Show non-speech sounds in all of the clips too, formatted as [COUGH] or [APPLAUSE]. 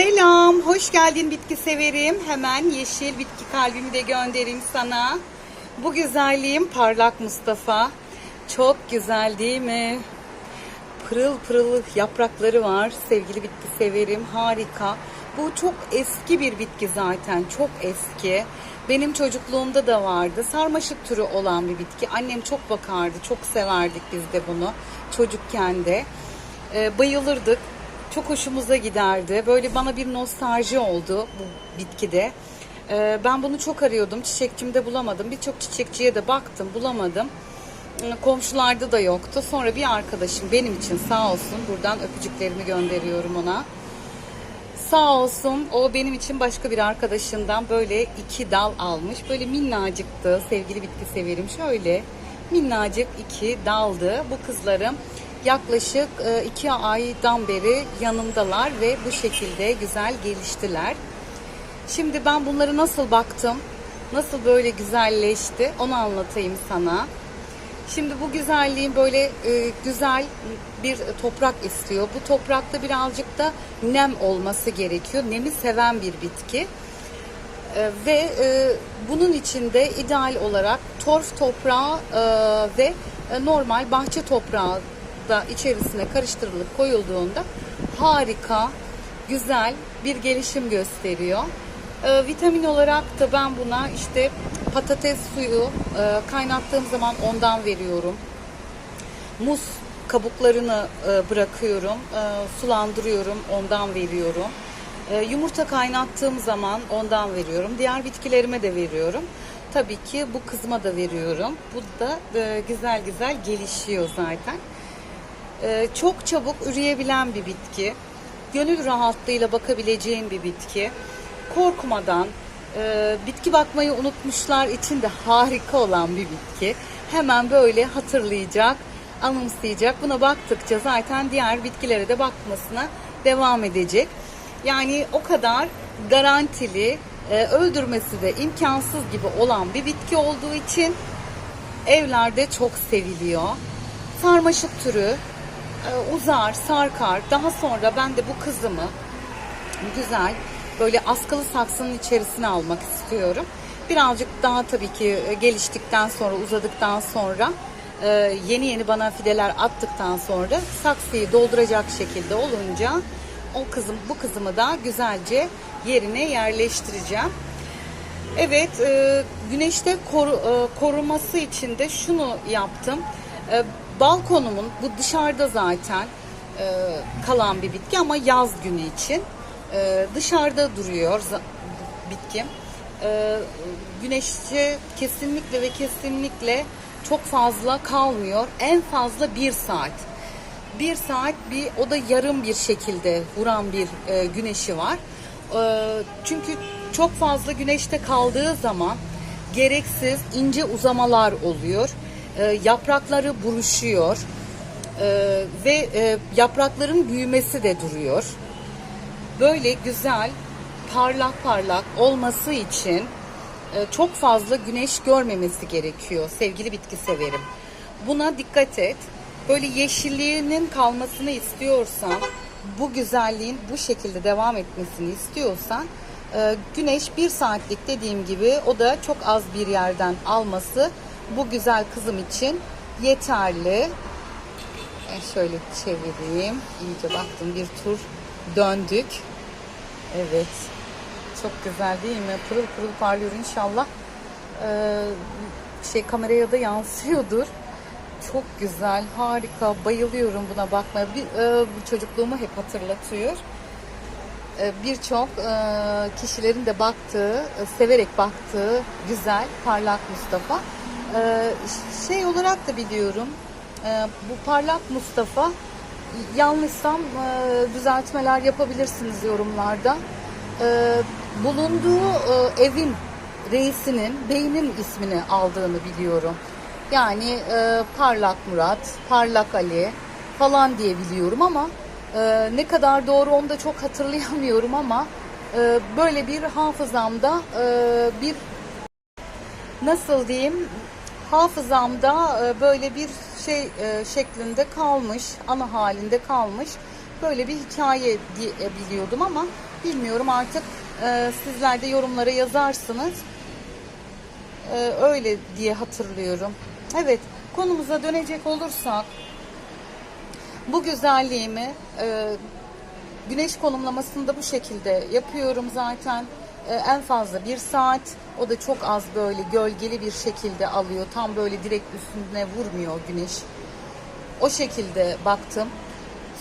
Selam, hoş geldin bitki severim. Hemen yeşil bitki kalbimi de göndereyim sana. Bu güzelliğim parlak Mustafa. Çok güzel değil mi? Pırıl pırıl yaprakları var. Sevgili bitki severim, harika. Bu çok eski bir bitki zaten, çok eski. Benim çocukluğumda da vardı. Sarmaşık türü olan bir bitki. Annem çok bakardı, çok severdik biz de bunu çocukken de. Ee, bayılırdık. Çok hoşumuza giderdi. Böyle bana bir nostalji oldu bu bitkide. Ee, ben bunu çok arıyordum. Çiçekçimde bulamadım. Birçok çiçekçiye de baktım, bulamadım. Ee, Komşularda da yoktu. Sonra bir arkadaşım benim için sağ olsun buradan öpücüklerimi gönderiyorum ona. Sağ olsun o benim için başka bir arkadaşından böyle iki dal almış. Böyle minnacıktı sevgili bitki severim. Şöyle minnacık iki daldı. Bu kızlarım yaklaşık e, iki aydan beri yanımdalar ve bu şekilde güzel geliştiler. Şimdi ben bunları nasıl baktım, nasıl böyle güzelleşti onu anlatayım sana. Şimdi bu güzelliğin böyle e, güzel bir toprak istiyor. Bu toprakta birazcık da nem olması gerekiyor. Nemi seven bir bitki. E, ve bunun içinde ideal olarak torf toprağı ve normal bahçe toprağı da içerisine karıştırılıp koyulduğunda harika, güzel bir gelişim gösteriyor. E, vitamin olarak da ben buna işte patates suyu e, kaynattığım zaman ondan veriyorum. Muz kabuklarını e, bırakıyorum, e, sulandırıyorum, ondan veriyorum. E, yumurta kaynattığım zaman ondan veriyorum. Diğer bitkilerime de veriyorum. Tabii ki bu kızıma da veriyorum. Bu da e, güzel güzel gelişiyor zaten. E, çok çabuk üreyebilen bir bitki. Gönül rahatlığıyla bakabileceğin bir bitki. Korkmadan, e, bitki bakmayı unutmuşlar için de harika olan bir bitki. Hemen böyle hatırlayacak, anımsayacak. Buna baktıkça zaten diğer bitkilere de bakmasına devam edecek. Yani o kadar garantili, e, öldürmesi de imkansız gibi olan bir bitki olduğu için evlerde çok seviliyor. Sarmaşık türü e, uzar, sarkar. Daha sonra ben de bu kızımı güzel böyle askılı saksının içerisine almak istiyorum. Birazcık daha tabii ki e, geliştikten sonra, uzadıktan sonra e, yeni yeni bana fideler attıktan sonra saksıyı dolduracak şekilde olunca o kızım bu kızımı da güzelce yerine yerleştireceğim. Evet, e, güneşte koru, koruması için de şunu yaptım. Balkonumun bu dışarıda zaten e, kalan bir bitki ama yaz günü için e, dışarıda duruyor bitkim. E, güneşte kesinlikle ve kesinlikle çok fazla kalmıyor. En fazla bir saat. Bir saat bir o da yarım bir şekilde vuran bir e, güneşi var. E, çünkü çok fazla güneşte kaldığı zaman gereksiz ince uzamalar oluyor. E, yaprakları buruşuyor E, ve e, yaprakların büyümesi de duruyor. Böyle güzel, parlak parlak olması için e, çok fazla güneş görmemesi gerekiyor sevgili bitki severim. Buna dikkat et. Böyle yeşilliğinin kalmasını istiyorsan, bu güzelliğin bu şekilde devam etmesini istiyorsan, e, güneş bir saatlik dediğim gibi o da çok az bir yerden alması bu güzel kızım için yeterli. E, şöyle çevireyim. İyice baktım bir tur döndük. Evet. Çok güzel değil mi? Pırıl pırıl parlıyor inşallah. Ee, şey kameraya da yansıyordur. Çok güzel, harika. Bayılıyorum buna bakmaya. Bir, e, çocukluğumu hep hatırlatıyor. E, Birçok e, kişilerin de baktığı, e, severek baktığı güzel, parlak Mustafa. E, şey olarak da biliyorum, e, bu parlak Mustafa yanlışsam e, düzeltmeler yapabilirsiniz yorumlarda. E, bulunduğu evin reisinin beynin ismini aldığını biliyorum. Yani Parlak Murat, Parlak Ali falan diye biliyorum ama ne kadar doğru onu da çok hatırlayamıyorum ama böyle bir hafızamda bir nasıl diyeyim hafızamda e, böyle bir şey e, şeklinde kalmış, ana halinde kalmış. Böyle bir hikaye diye biliyordum ama Bilmiyorum artık e, sizler de yorumlara yazarsınız. E, öyle diye hatırlıyorum. Evet konumuza dönecek olursak bu güzelliğimi e, güneş konumlamasını da bu şekilde yapıyorum zaten. E, en fazla bir saat. O da çok az böyle gölgeli bir şekilde alıyor. Tam böyle direkt üstüne vurmuyor güneş. O şekilde baktım.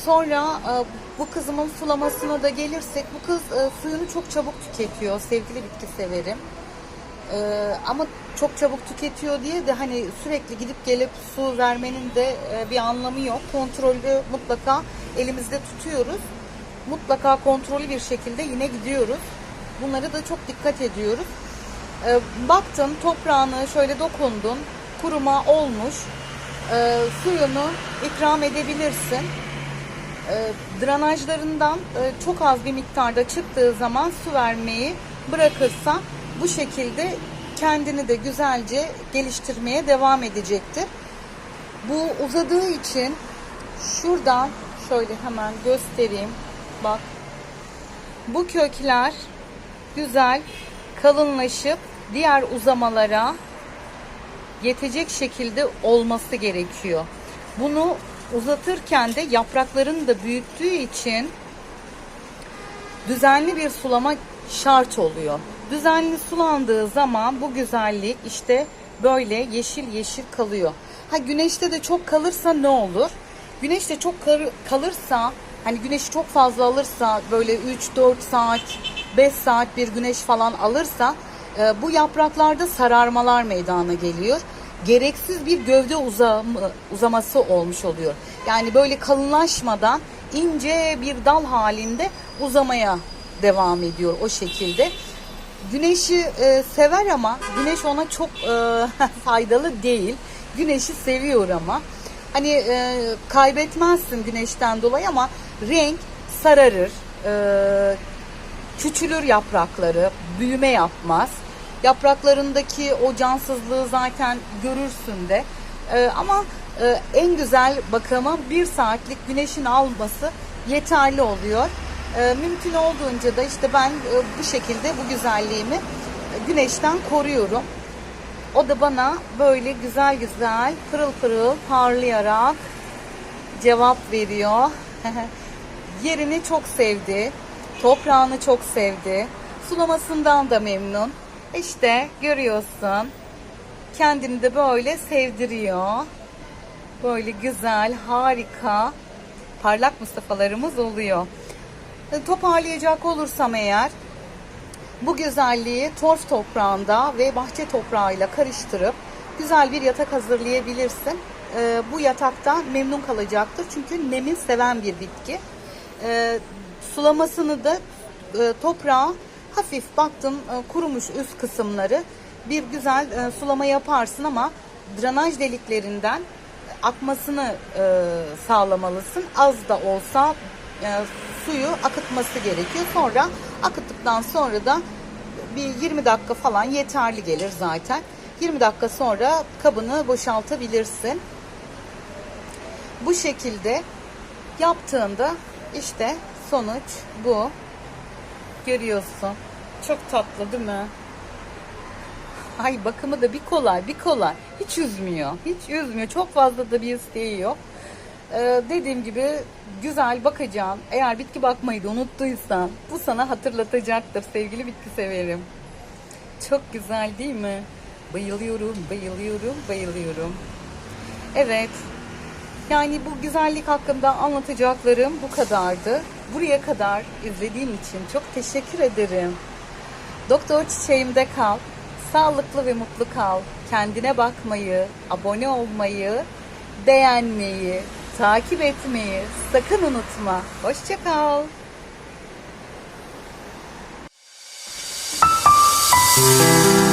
Sonra e, bu kızımın sulamasına da gelirsek bu kız e, suyunu çok çabuk tüketiyor. Sevgili bitki severim. Ama çok çabuk tüketiyor diye de hani sürekli gidip gelip su vermenin de bir anlamı yok. Kontrollü mutlaka elimizde tutuyoruz. Mutlaka kontrollü bir şekilde yine gidiyoruz. Bunları da çok dikkat ediyoruz. E, baktın toprağını şöyle dokundun. Kuruma olmuş. E, suyunu ikram edebilirsin e, drenajlarından e, çok az bir miktarda çıktığı zaman su vermeyi bırakırsa bu şekilde kendini de güzelce geliştirmeye devam edecektir. Bu uzadığı için şuradan şöyle hemen göstereyim. Bak. Bu kökler güzel kalınlaşıp diğer uzamalara yetecek şekilde olması gerekiyor. Bunu uzatırken de yaprakların da büyüttüğü için düzenli bir sulama şart oluyor. Düzenli sulandığı zaman bu güzellik işte böyle yeşil yeşil kalıyor. Ha güneşte de çok kalırsa ne olur? Güneşte çok kalırsa hani güneşi çok fazla alırsa böyle 3-4 saat 5 saat bir güneş falan alırsa e, bu yapraklarda sararmalar meydana geliyor. Gereksiz bir gövde uzamı, uzaması olmuş oluyor. Yani böyle kalınlaşmadan ince bir dal halinde uzamaya devam ediyor o şekilde. Güneşi e, sever ama güneş ona çok e, [LAUGHS] faydalı değil. Güneşi seviyor ama. Hani e, kaybetmezsin güneşten dolayı ama renk sararır, e, küçülür yaprakları, büyüme yapmaz. Yapraklarındaki o cansızlığı zaten görürsün de. E, ama e, en güzel bakıma bir saatlik güneşin alması yeterli oluyor. E, mümkün olduğunca da işte ben e, bu şekilde bu güzelliğimi güneşten koruyorum. O da bana böyle güzel güzel pırıl pırıl parlayarak cevap veriyor. [LAUGHS] Yerini çok sevdi. Toprağını çok sevdi. Sulamasından da memnun. İşte görüyorsun. Kendini de böyle sevdiriyor. Böyle güzel, harika parlak Mustafa'larımız oluyor. E, Toparlayacak olursam eğer bu güzelliği torf toprağında ve bahçe toprağıyla karıştırıp güzel bir yatak hazırlayabilirsin. Ee, bu yatakta memnun kalacaktır. Çünkü nemi seven bir bitki. Ee, sulamasını da e, toprağa hafif baktım e, kurumuş üst kısımları bir güzel e, sulama yaparsın ama drenaj deliklerinden akmasını e, sağlamalısın. Az da olsa e, suyu akıtması gerekiyor. Sonra akıttıktan sonra da bir 20 dakika falan yeterli gelir zaten. 20 dakika sonra kabını boşaltabilirsin. Bu şekilde yaptığında işte sonuç bu. Görüyorsun. Çok tatlı değil mi? Ay bakımı da bir kolay bir kolay. Hiç üzmüyor. Hiç üzmüyor. Çok fazla da bir isteği yok. Ee, dediğim gibi güzel bakacağım. Eğer bitki bakmayı da unuttuysan bu sana hatırlatacaktır sevgili bitki severim. Çok güzel değil mi? Bayılıyorum, bayılıyorum, bayılıyorum. Evet. Yani bu güzellik hakkında anlatacaklarım bu kadardı. Buraya kadar izlediğin için çok teşekkür ederim. Doktor çiçeğimde kal. Sağlıklı ve mutlu kal. Kendine bakmayı, abone olmayı, beğenmeyi, takip etmeyi sakın unutma. Hoşça kal. Müzik